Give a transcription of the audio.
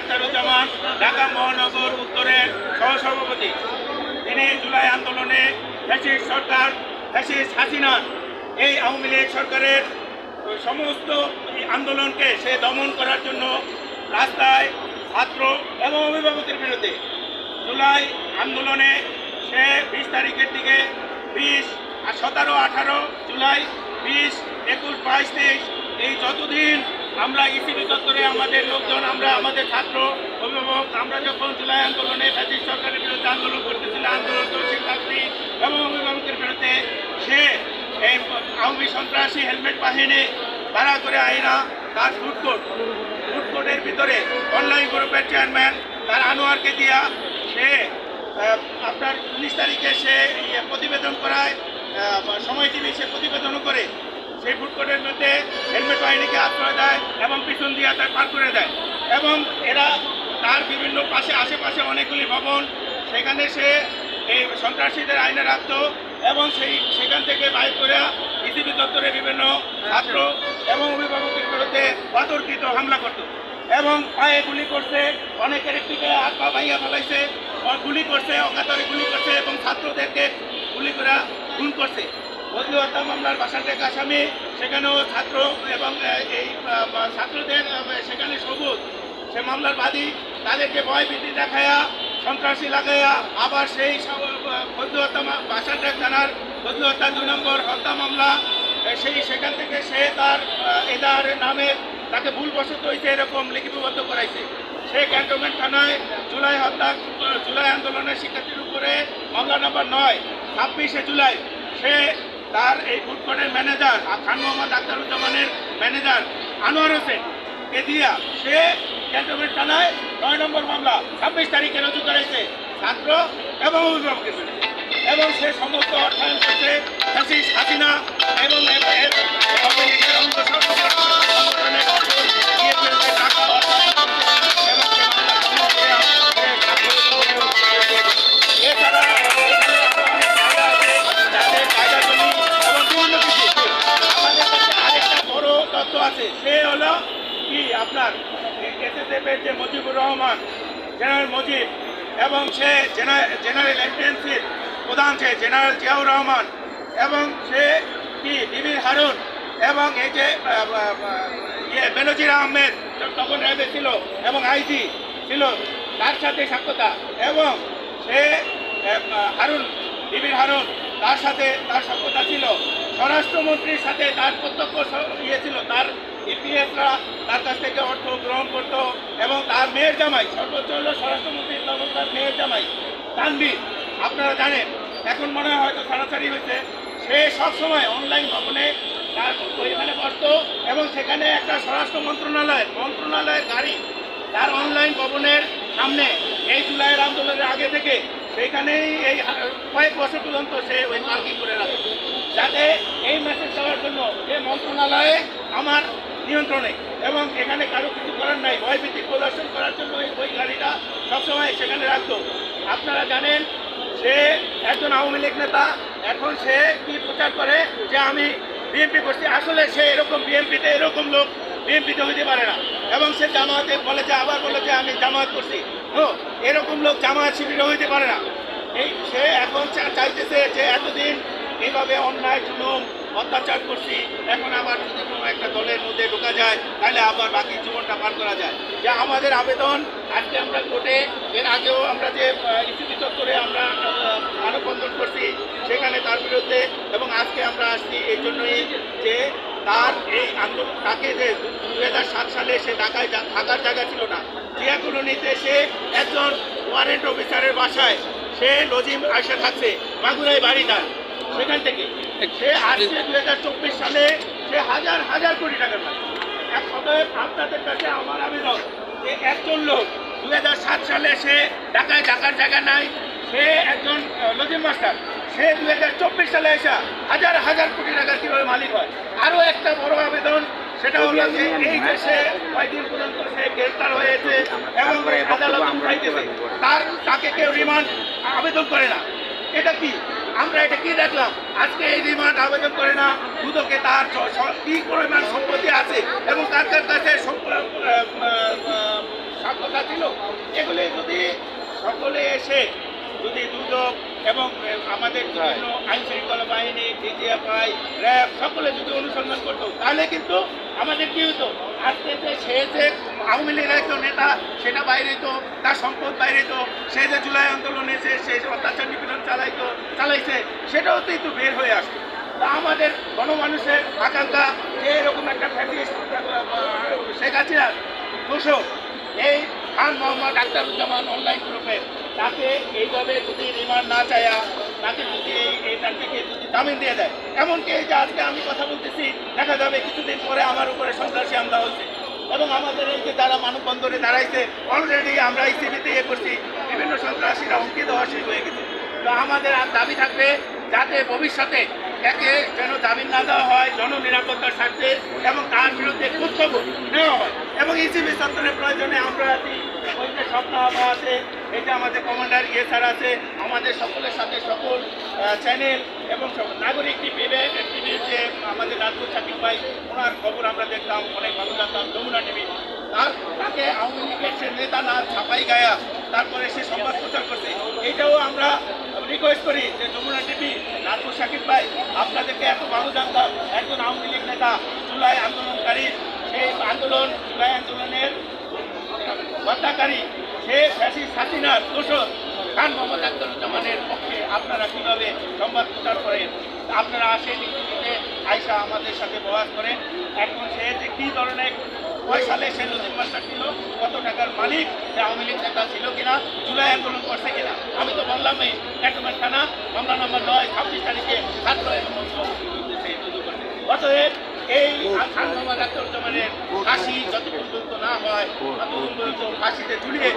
আখতারুজ্জামান, ঢাকা মহানগর উত্তরের সহসভাপতি। তিনি জুলাই আন্দোলনে ফ্যাসিস্ট সরকার, ফ্যাসিস্ট হাসিনা, এই আওয়ামী লীগ সরকারের সমস্ত আন্দোলনকে সে দমন করার জন্য রাস্তায় ছাত্র এবং অভিভাবকের বিরুদ্ধে জুলাই আন্দোলনে সে বিশ তারিখের দিকে বিশ সতেরো আঠারো জুলাই, বিশ, একুশ, বাইশ, তেইশ, এই যতদিন আমরা ইসিবি চত্বরে আমাদের লোকজন, আমরা আমাদের ছাত্র অভিভাবক, আমরা যখন জুলাই আন্দোলনে ফ্যাসিস্ট সরকারের বিরুদ্ধে আন্দোলন করতেছিলাম আন্দোলন শিক্ষার্থী এবং অভিভাবকের বিরুদ্ধে, সে এই আওয়ামী সন্ত্রাসী হেলমেট বাহিনী ভাড়া করে আইনা, তার ফুডকোর্ট ফুডকোর্টের ভিতরে অনলাইন গ্রুপের চেয়ারম্যান তার আনোয়ারকে দিয়া সে আপনার উনিশ তারিখে সে ইয়ে প্রতিবেদন করায় সময় টিভি সে প্রতিবেদনও করে। সেই ফুডকোর্টের মধ্যে হেলমেট বাহিনীকে আশ্রয় দেয় এবং পিছন দিয়ে তার পার করে দেয়। এবং এরা তার বিভিন্ন পাশে, আশেপাশে অনেকগুলি ভবন, সেখানে সে এই সন্ত্রাসীদের আইনে রাখতো এবং সেই, সেখান থেকে বাইর করে পৃথিবী দপ্তরে বিভিন্ন ছাত্র এবং অভিভাবকের বিরুদ্ধে অতর্কিত হামলা করতো। এবং পায়ে গুলি করছে, অনেকের একটিকে হাত পা ভাইয়া ফেলাইছে গুলি করছে অকাতরে গুলি করছে এবং ছাত্রদেরকে গুলি করে খুন করছে। বদলি হত্যা মামলার বাসার থেকে আসামি, সেখানেও ছাত্র এবং এই ছাত্রদের সেখানে সবুজ। সে মামলার বাদী তাদেরকে ভয় ভীতি দেখায়া, সন্ত্রাসী লাগাইয়া আবার সেই বদলি হত্যা বাসারডাক থানার বদলি হত্যা দুই নম্বর হত্যা মামলা সেই, সেখান থেকে সে তার এদার নামে তাকে ভুলবশত হয়েছে এরকম লিখিতবদ্ধ করাইছে। সে ক্যান্টনমেন্ট থানায় জুলাই হত্যা জুলাই আন্দোলনের শিক্ষার্থীর উপরে মামলা নাম্বার নয়, ছাব্বিশে জুলাই সে তার এই ফুডকোর্টের ম্যানেজার খান মোহাম্মদ আখতারুজ্জামানের ম্যানেজার আনোয়ার হোসেন। কে দিয়া? সে ক্যান্টনমেন্ট থানায় নয় নম্বর মামলা, ছাব্বিশ তারিখে রুজু করেছে। ছাত্র এবং অভিভাবকের এবং সে সমস্ত অর্থায়ন করছে হাসিনা এবং আপনার এসএসএফ এর যে মুজিবুর রহমান, জেনারেল মুজিব, এবং সে জেনারেল এন্ট্রেন্সির প্রধান সে জেনারেল জিয়াউর রহমান, এবং সে কি বিবির হারুন, এবং এই যে ইয়ে বেনজির আহমেদ, তখন র্যাবে ছিল, এবং আইজি ছিল, তার সাথে সাক্ষতা, এবং সে হারুন, বিবির হারুন, তার সাথে তার সক্ষতা ছিল। স্বরাষ্ট্রমন্ত্রীর সাথে তার প্রত্যক্ষ ইয়ে ছিল, তার ইপিএসরা তার কাছ থেকে অর্থ গ্রহণ করত এবং তার মেয়ের জামাই, সর্বোচ্চ হলো স্বরাষ্ট্রমন্ত্রী তার মেয়ের জামাই, তানভীর। আপনারা জানেন, এখন মনে হয় হয়তো ছাড়াছাড়ি হয়েছে। সে সবসময় অনলাইন ভবনে তার ওইখানে বসতো এবং সেখানে একটা স্বরাষ্ট্র মন্ত্রণালয় মন্ত্রণালয়ের গাড়ি তার অনলাইন ভবনের সামনে এই জুলাইয়ের আন্দোলনের আগে থেকে সেখানেই এই কয়েক বছর পর্যন্ত সে ওই মার্কিং করে রাখে যাতে এই মেসেজ দেওয়ার জন্য যে মন্ত্রণালয়ে আমার নিয়ন্ত্রণে। এবং এখানে কারও কিছু করার নাই। ভয়ভীতি প্রদর্শন করার জন্য ওই গাড়িটা সবসময় সেখানে রাখতো। আপনারা জানেন সে একজন আওয়ামী লীগ নেতা, এখন সে কি প্রচার করে? যে আমি বিএনপি করছি। আসলে সে এরকম বিএনপিতে এরকম লোক বিএনপিতে হইতে পারে না। এবং সে জামায়াতে বলেছে আবার বলেছে আমি জামায়াত করছি। ও এরকম লোক জামায়াত শিবিরে হইতে পারে না। এই সে এখন চাইতেছে যে, এতদিন এইভাবে অন্যায়, জুলুম, অত্যাচার করছি, এখন আবার যদি কোনো একটা দলের মধ্যে ঢোকা যায়, তাহলে আবার বাকি জীবনটা পার করা যায়। যে আমাদের আবেদন, আজকে আমরা কোর্টে, এর আগেও আমরা যে ইস্যুটি চত্বরে আমরা মানববন্ধন করছি, সেখানে তার বিরুদ্ধে, এবং আজকে আমরা আসছি এই জন্যই যে তার এই আন্দোলন তাকে যে দুই হাজার সাত সালে সে ঢাকায় থাকার জায়গা ছিল না জিয়া কলোনিতে সে একজন ওয়ারেন্ট অফিসারের বাসায়, সে লজিম আসে থাকছে মাগুরাই বাড়ি তার। সেখান থেকে। সে আজকে দু হাজার চব্বিশ সালে সে হাজার হাজার কোটি টাকার মালিক। এক আপনাদের কাছে আমার আবেদন যে একজন লোক দুই হাজার সাত সালে সে ঢাকায় থাকার জায়গা নাই সে একজন লজিম মাস্টার সে দুই হাজার চব্বিশ সালে এসে হাজার হাজার কোটি টাকার কীভাবে মালিক হয়? আরও একটা বড় আবেদন সেটা হলো যে এই সে কয়েকদিন পর্যন্ত সে গ্রেফতার হয়েছে এবং আদালত তার তাকে কেউ রিমান্ড আবেদন করে না। এটা কি? আমরা এটা কি দেখলাম? আজকে এই রিমান্ড আবেদন করে না দুদকে তার কি পরিমাণ সম্পত্তি আছে এবং তার কাছে আহ, ছিল? এগুলি যদি সকলে এসে যদি দুদক এবং আমাদের আইন শৃঙ্খলা বাহিনী ডিজিএফআই র্যাব সকলে যদি অনুসন্ধান করতো তাহলে কিন্তু আমাদের কি হতো? আজকে যে সে যে আওয়ামী লীগের একজন নেতা, সেটা বাইরে তো, তার সম্পদ বাইরে তো, সে যে জুলাই আন্দোলনে সে যে অত্যাচার নিপীড়ন চালাইতো, চালাইছে, সেটাও তো একটু বের হয়ে আসতো তা আমাদের গণমানুষের আকাঙ্ক্ষা, যে এরকম একটা ফ্যাসিস্ট শেখ হাসিনার দোষক এই খান মোহাম্মদ আক্তারুজ্জামান অনলাইন গ্রুপে তাকে এইভাবে যদি রিমান্ড না চায়া, তাকে যদি এই থেকে যদি জামিন দিয়ে দেয়, এমনকি এই যে আজকে আমি কথা বলতেছি, দেখা যাবে কিছুদিন পরে আমার উপরে সন্ত্রাসী হামলা হচ্ছে। এবং আমাদের এই যে যারা মানববন্ধনে দাঁড়াইছে অলরেডি আমরা ইসিবিতে ইয়ে করছি। বিভিন্ন সন্ত্রাসীরা হুমকি দেওয়া শুরু হয়ে গেছে। তো আমাদের আর দাবি থাকবে যাতে ভবিষ্যতে একে যেন জামিন না দেওয়া হয়, জননিরাপত্তার স্বার্থে এবং তার বিরুদ্ধে কর্তব্য নেওয়া হয়। এবং ইসিবি চত্বরের প্রয়োজনে আমরা আছি। ওই যে স্বপ্ন আছে, এটা আমাদের কমান্ডার ইয়েসার আছে। আমাদের সকলের সাথে সকল চ্যানেল এবং সকল নাগরিক আমাদের রাজপুর চাকির ভাই, ওনার খবর আমরা দেখতাম অনেক ভালো জানতাম, যমুনা টিভি। তার তাকে আওয়ামী লীগের সে নেতা না, ছাপাই গায়া, তারপরে সে সংবাদ প্রচার করছে। এইটাও আমরা রিকোয়েস্ট করি যে যমুনা টিভি নাজমুল সাকিব ভাই, আপনাদেরকে এত ভালো জানতাম, একজন আওয়ামী লীগ নেতা, জুলাই আন্দোলনকারী, সেই আন্দোলন, জুলাই আন্দোলনের হত্যাকারী, সে ফ্যাসিস্ট হাসিনার দোষর, খান মোহাম্মদ আখতারুজ্জামানের পক্ষে আপনারা কীভাবে সংবাদ প্রচার করেন? আপনারা আসেন আয়সা আমাদের সাথে বহাস করেন। এখন সে যে কী ধরনের কয় সালে সে নদীর মাস্টার ছিল, কত টাকার মালিক, সে আওয়ামী লীগ নেতা ছিল কিনা, জুলাই আন্দোলন করছে কিনা, আমি তো বললাম বললামই ক্যান্টনমেন্ট থানা, মামলা নম্বর নয়, ছাব্বিশ তারিখে অতএব এই খান মোহাম্মদ আখতারুজ্জামানের ফাঁসি যত পর্যন্ত না হয় তত পর্যন্ত ফাঁসিতে ঝুলিয়ে